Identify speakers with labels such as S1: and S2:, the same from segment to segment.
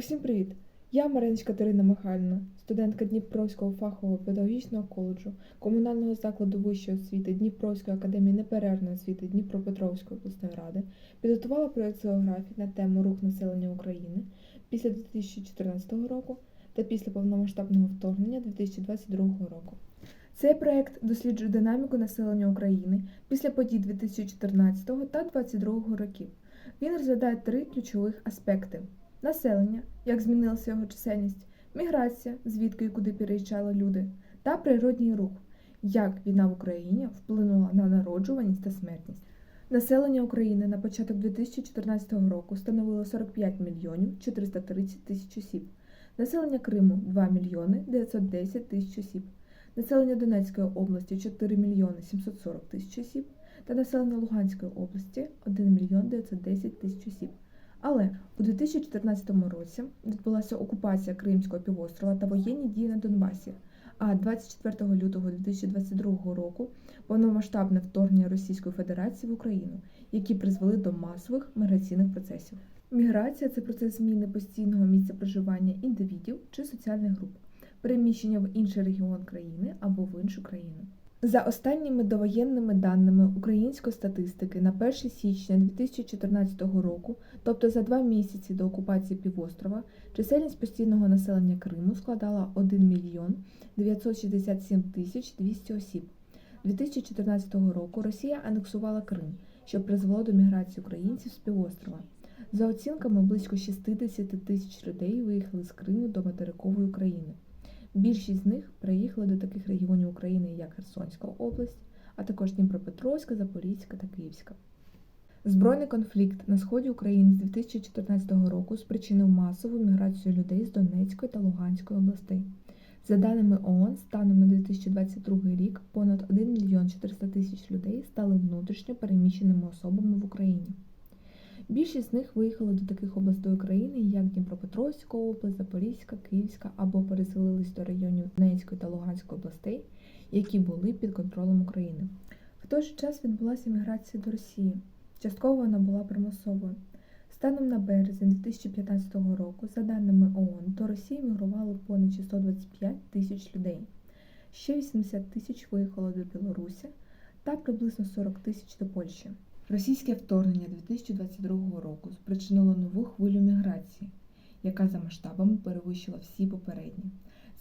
S1: Усім привіт! Я Маринич Катерина Михайлівна, студентка Дніпровського фахового педагогічного коледжу, комунального закладу вищої освіти Дніпровської академії неперервної освіти Дніпропетровської обласної ради, підготувала проєкт географії на тему рух населення України після 2014 року та після повномасштабного вторгнення 2022 року. Цей проєкт досліджує динаміку населення України після подій 2014 та 2022 років. Він розглядає три ключових аспекти: населення, як змінилася його чисельність, міграція, звідки і куди переїжджали люди, та природній рух, як війна в Україні вплинула на народжуваність та смертність. Населення України на початок 2014 року становило 45 мільйонів 430 тисяч осіб, населення Криму 2 мільйони 910 тисяч осіб, населення Донецької області 4 мільйони 740 тисяч осіб та населення Луганської області 1 мільйон 910 тисяч осіб. Але у 2014 році відбулася окупація Кримського півострова та воєнні дії на Донбасі. А 24 лютого 2022 року повномасштабне вторгнення Російської Федерації в Україну, які призвели до масових міграційних процесів. Міграція це процес зміни постійного місця проживання індивідів чи соціальних груп, переміщення в інший регіон країни або в іншу країну. За останніми довоєнними даними української статистики на 1 січня 2014 року, тобто за два місяці до окупації півострова, чисельність постійного населення Криму складала 1 мільйон 967 тисяч 200 осіб. 2014 року Росія анексувала Крим, що призвело до міграції українців з півострова. За оцінками, близько 60 тисяч людей виїхали з Криму до материкової України. Більшість з них приїхали до таких регіонів України, як Херсонська область, а також Дніпропетровська, Запорізька та Київська. Збройний конфлікт на сході України з 2014 року спричинив масову міграцію людей з Донецької та Луганської областей. За даними ООН, станом на 2022 рік понад 1 мільйон 400 тисяч людей стали внутрішньо переміщеними особами в Україні. Більшість з них виїхали до таких областей України, як Дніпропетровська область, Запорізька, Київська або переселились до районів Донецької та Луганської областей, які були під контролем України. В той же час відбулася міграція до Росії. Частково вона була примусовою. Станом на березень 2015 року, за даними ООН, до Росії мігрувало понад 625 тисяч людей. Ще 80 тисяч виїхало до Білорусі та приблизно 40 тисяч до Польщі. Російське вторгнення 2022 року спричинило нову хвилю міграції, яка за масштабами перевищила всі попередні.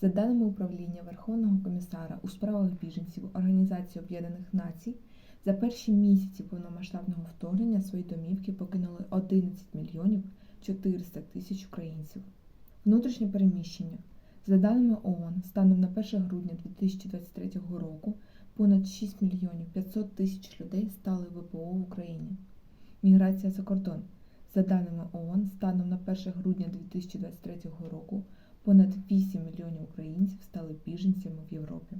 S1: За даними управління Верховного комісара у справах біженців Організації Об'єднаних Націй, за перші місяці повномасштабного вторгнення свої домівки покинули 11 мільйонів 400 тисяч українців. Внутрішнє переміщення. За даними ООН, станом на 1 грудня 2023 року понад 6 мільйонів 500 тисяч людей стали ВПО в Україні. Міграція за кордон. За даними ООН, станом на 1 грудня 2023 року понад 8 мільйонів українців стали біженцями в Європі.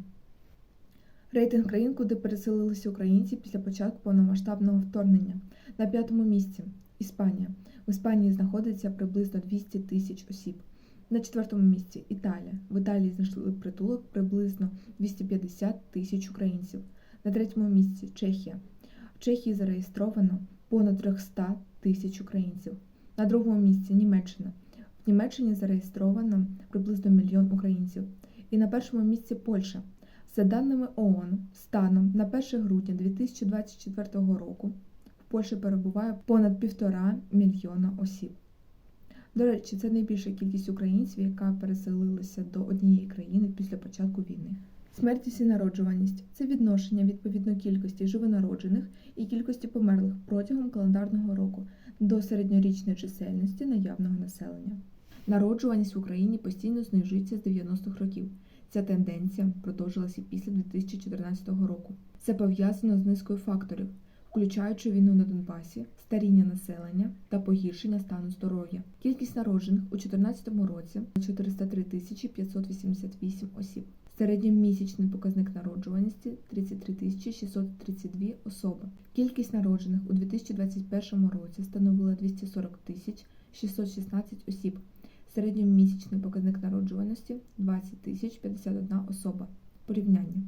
S1: Рейтинг країн, куди переселилися українці після початку повномасштабного вторгнення. На п'ятому місці Іспанія. В Іспанії знаходиться приблизно 200 тисяч осіб. На четвертому місці Італія. В Італії знайшли притулок приблизно 250 тисяч українців. На третьому місці Чехія. В Чехії зареєстровано понад 300 тисяч українців. На другому місці Німеччина. В Німеччині зареєстровано приблизно мільйон українців. І на першому місці Польща. За даними ООН, станом на 1 грудня 2024 року в Польщі перебуває понад півтора мільйона осіб. До речі, це найбільша кількість українців, яка переселилася до однієї країни після початку війни. Смертність і народжуваність це відношення відповідно кількості живонароджених і кількості померлих протягом календарного року до середньорічної чисельності наявного населення. Народжуваність в Україні постійно знижується з 90-х років. Ця тенденція продовжилася після 2014 року. Це пов'язано з низкою факторів, включаючи війну на Донбасі, старіння населення та погіршення стану здоров'я. Кількість народжених у 2014 році 403 тисячі 588 осіб. Середньомісячний показник народжуваності 33 тисячі 632 особи. Кількість народжених у 2021 році становила 240 тисяч 616 осіб. Середньомісячний показник народжуваності 20 тисяч 51 особа. Порівняння.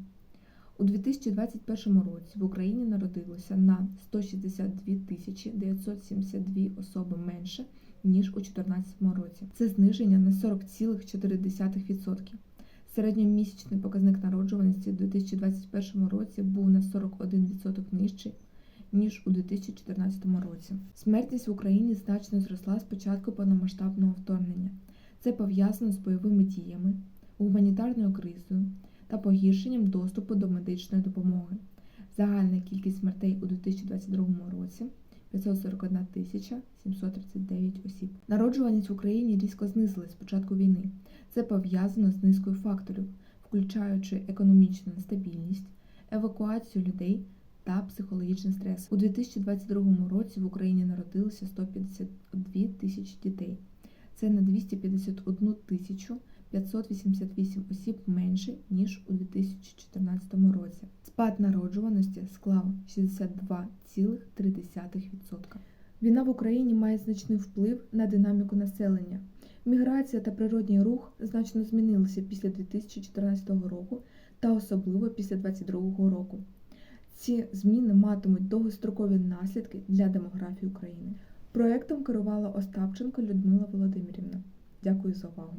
S1: У 2021 році в Україні народилося на 162 тисячі 972 особи менше, ніж у 2014 році. Це зниження на 40,4%. Середньомісячний показник народжуваності у 2021 році був на 41% нижчий, ніж у 2014 році. Смертність в Україні значно зросла з початку повномасштабного вторгнення. Це пов'язано з бойовими діями, гуманітарною кризою та погіршенням доступу до медичної допомоги. Загальна кількість смертей у 2022 році 541 тисяча 739 осіб. Народжуваність в Україні різко знизилась з початку війни. Це пов'язано з низкою факторів, включаючи економічну нестабільність, евакуацію людей та психологічний стрес. У 2022 році в Україні народилося 152 тисячі дітей. Це на 251 тисячу 588 осіб менше, ніж у 2014 році. Спад народжуваності склав 62,3%. Війна в Україні має значний вплив на динаміку населення. Міграція та природній рух значно змінилися після 2014 року та особливо після 2022 року. Ці зміни матимуть довгострокові наслідки для демографії України. Проектом керувала Остапченко Людмила Володимирівна. Дякую за увагу.